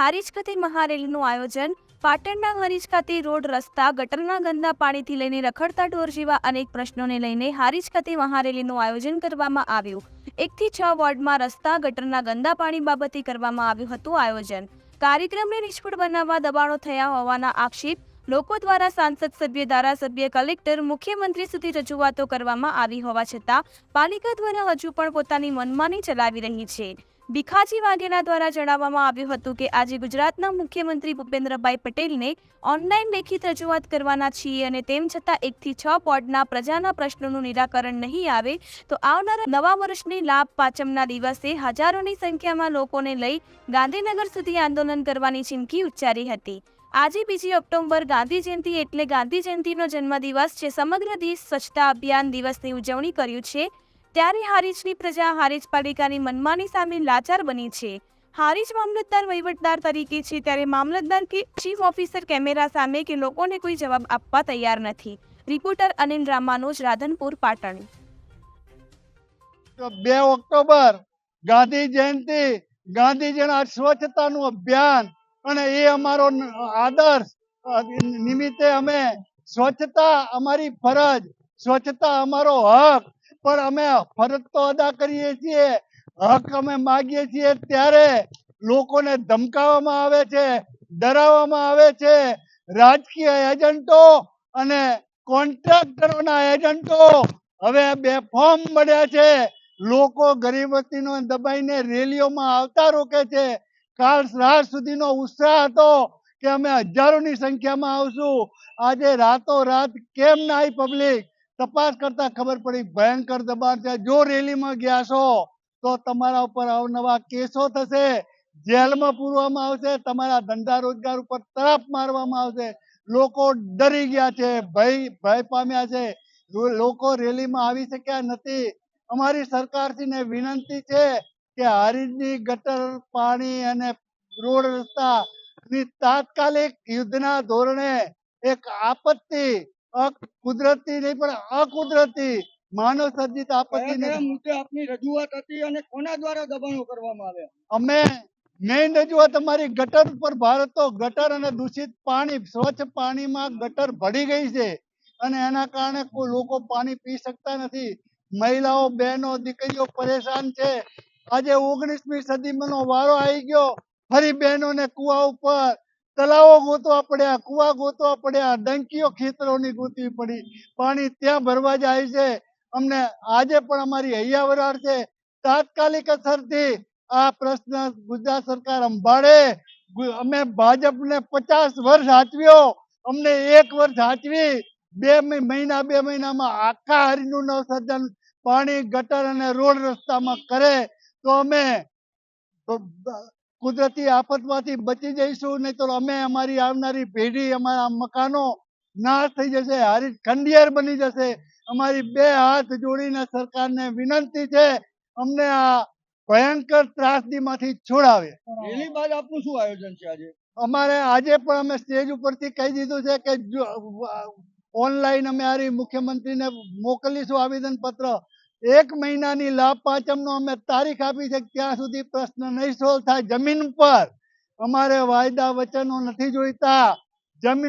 હારીજ ખાતે મહારેલીનું આયોજન પાટણના હારીજ ખાતે રોડ રસ્તા ગટરના ગંદા પાણીથી લઈને રખડતા ઢોર જેવા અનેક પ્રશ્નોને લઈને હારીજ ખાતે મહારેલીનું આયોજન કરવામાં આવ્યું. એકથી છ વોર્ડમાં રસ્તા ગટરના ગંદા પાણી બાબતે કરવામાં આવ્યું હતું આયોજન. કાર્યક્રમને નિષ્ફળ બનાવવા દબાણો થયા હોવાના આક્ષેપ લોકો દ્વારા સાંસદ, સભ્ય, ધારાસભ્ય, કલેક્ટર, મુખ્યમંત્રી સુધી રજૂઆતો કરવામાં આવી હોવા છતાં પાલિકા દ્વારા હજુ પણ પોતાની મનમાની ચલાવી રહી છે. ભીખાજી વાઘેલા દ્વારા જણાવવામાં આવ્યું હતું કે આજે ગુજરાતના મુખ્યમંત્રી ભૂપેન્દ્રભાઈ પટેલને ઓનલાઈન લેખિત રજૂઆત કરવાના છીએ અને તેમ છતાં એકથી છ બોર્ડના પ્રજાના પ્રશ્નોનું નિરાકરણ નહીં આવે, તો આવનારા નવા વર્ષની લાભ પાંચમના દિવસે હજારોની સંખ્યામાં લોકોને લઈ ગાંધીનગર સુધી આંદોલન કરવાની ચીમકી ઉચ્ચારી હતી. આજે બીજી ઓક્ટોબર ગાંધી જયંતિ એટલે ગાંધી જયંતિનો જન્મદિવસ છે. સમગ્ર દેશ સ્વચ્છતા અભિયાન દિવસની ઉજવણી કર્યું છે. ત્યારે હારીજની પ્રજા હારીજ પાલિકાની મનમાની સામે લાચાર બની છે. હારીજ મામલતદાર વહીવટદાર તરીકે છે ત્યારે મામલતદાર કે ચીફ ઓફિસર કેમેરા સામે કે લોકોને કોઈ જવાબ આપવા તૈયાર નથી. રિપોર્ટર અનિલ રામાનોજ, રાધનપુર, પાટણ. બે ઓક્ટોબર, ગાંધી જયંતિ, ગાંધીજીના સ્વચ્છતાનું અભિયાન અને એ અમારો આદર્શ નિમિત્તે અમે સ્વચ્છતા અમારી ફરજ, સ્વચ્છતા અમારો હક પણ અમે ફરજ તો અદા કરીએ છીએ, હક અમે માગીએ છીએ, ત્યારે લોકોને ધમકાવવામાં આવે છે, ડરાવવામાં આવે છે. રાજકીય એજન્ટો અને કોન્ટ્રાક્ટરોના એજન્ટો હવે બેફામ મળ્યા છે. લોકો ગરીબતીનો દબાઈને રેલીઓમાં આવતા રોકે છે. કાલ રાત સુધીનો ઉત્સાહ હતો કે અમે હજારોની સંખ્યામાં આવશું. આજે રાતો રાત કેમ ના પબ્લિક તપાસ કરતા ખબર પડી, ભયંકર દબાણ છે. જો રેલીમાં ગયા છો, તો તમારા ઉપર અવનવા કેસો થશે. જેલમાં પૂરવામાં આવશે, તમારા ધંધા રોજગાર ઉપર તરફ મારવામાં આવશે. લોકો ડરી ગયા છે, ભય ભય પામ્યા છે. લોકો રેલીમાં આવી શક્યા નથી. અમારી સરકારશ્રીને વિનંતી છે કે હારીજની ગટર, પાણી અને રોડ રસ્તા તાત્કાલિક યુદ્ધના ધોરણે એક આપત્તિ કુદરતી નહીં પણ અકુદરતી માનવ સર્જિત આપત્તિ મુદ્દે આપની રજૂઆત હતી અને કોના દ્વારા દબાણો કરવામાં આવ્યા? અમે મેઇન રજૂઆત અમારી ગટર ઉપર ભારતો ગટર અને દૂષિત પાણી સ્વચ્છ પાણીમાં ગટર ભળી ગઈ છે. અને એના કારણે કોઈ લોકો પાણી પી શકતા નથી. મહિલાઓ બહેનો દીકરીઓ પરેશાન છે. આજે ઓગણીસમી સદીમાંનો વારો આવી ગયો. ફરી બહેનોને કુવા ઉપર તલાવો ગોતવા પડ્યા, કુવા ગોતવા પડ્યા, ડંકીઓ ખેતરોની ગોતવી પડી. પાણી ત્યાં ભરવા જાય છે. અમને આજે પણ અમારી હૈયાવરાર છે. તાત્કાલિક અસરથી આ પ્રશ્ન ગુજરાત સરકાર સંભાળે. અમે ભાજપને પચાસ વર્ષ હાચવ્યો અમને એક વર્ષ હાચવી બે મહિના, બે મહિનામાં આખા હરીનું નવસર્જન પાણી, ગટર અને રોડ રસ્તામાં કરે. તો અમે કુદરતી આફતમાંથી બચી જઈશું નહીં તો અમે અમારી આવનારી પેઢી અમારા મકાનો નાશ થઈ જશે હારી ખંડિયાર બની જશે. અમારી બે હાથ જોડીને સરકારને વિનંતી છે અમને આ ભયંકર ત્રાસદીમાંથી છોડાવે. એની બાદ આપનું શું આયોજન છે આજે? અમારે આજે પણ અમે સ્ટેજ ઉપરથી કહી દીધું છે કે ઓનલાઈન અમે હારી મુખ્યમંત્રીને મોકલીશું આવેદન પત્ર એક મહિનાની લાભ પાંચમનો અમે તારીખ આપી છે ત્યાં સુધી પ્રશ્ન નહીં સોલ્વ થાય. જમીન પર અમારે વાયદા વચનો નથી જોઈતા. જમીન